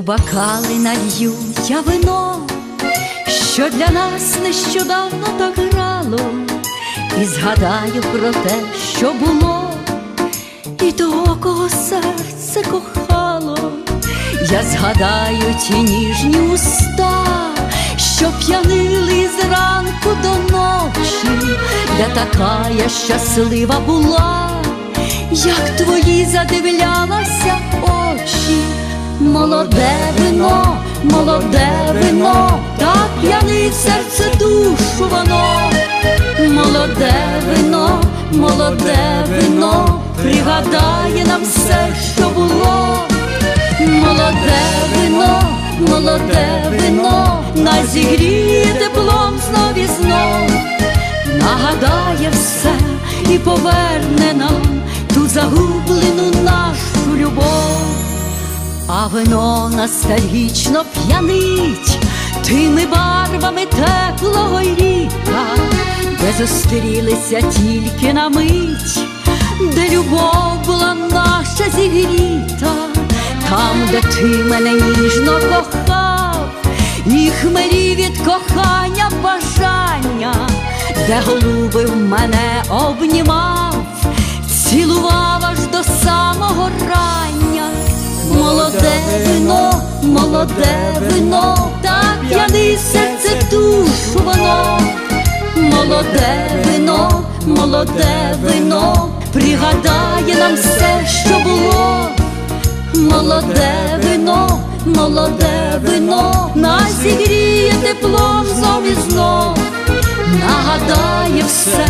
бокали налью я вино, що для нас нещодавно так грало, і згадаю про те, що було, і того, кого серце кохало, я згадаю ті ніжні уста, що п'янили зранку до ночі, де така я щаслива була, як твої задивлялася очі, молоде вино, молоде вино, так п'янить серце душу воно, молоде вино, молоде вино, пригадає нам все, що було, молоде вино, молоде вино, нас зігріє теплом знов і знов, нагадає все і поверне нам ту загублену нашу вино ностальгічно п'янить. Тими барвами теплого літа, де зустрілися тільки на мить, де любов була наша зігріта, там, де ти мене ніжно кохав, і хмелі від кохання бажання, де голубив мене обнімав, молоде вино, так п'яний серце душу воно, молоде вино, молоде вино, пригадає нам все, що було, молоде вино, молоде вино, нас зігріє теплом знов і нагадає все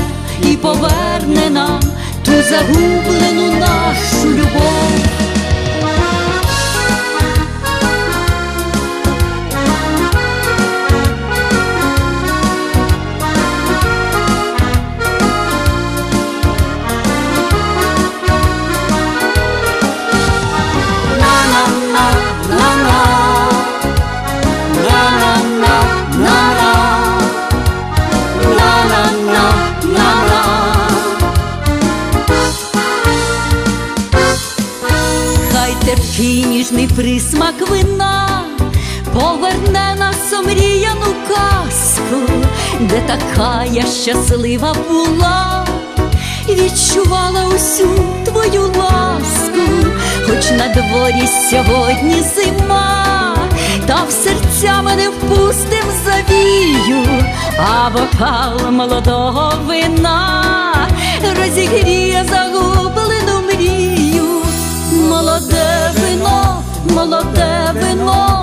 і поверне нам ту загублену нашу Хай ніжний присмак вина поверне нас омріяну казку, де така я щаслива була, відчувала усю твою ласку, хоч на дворі сьогодні зима, та в серця мене впустим завію, а бокал молодого вина розігріє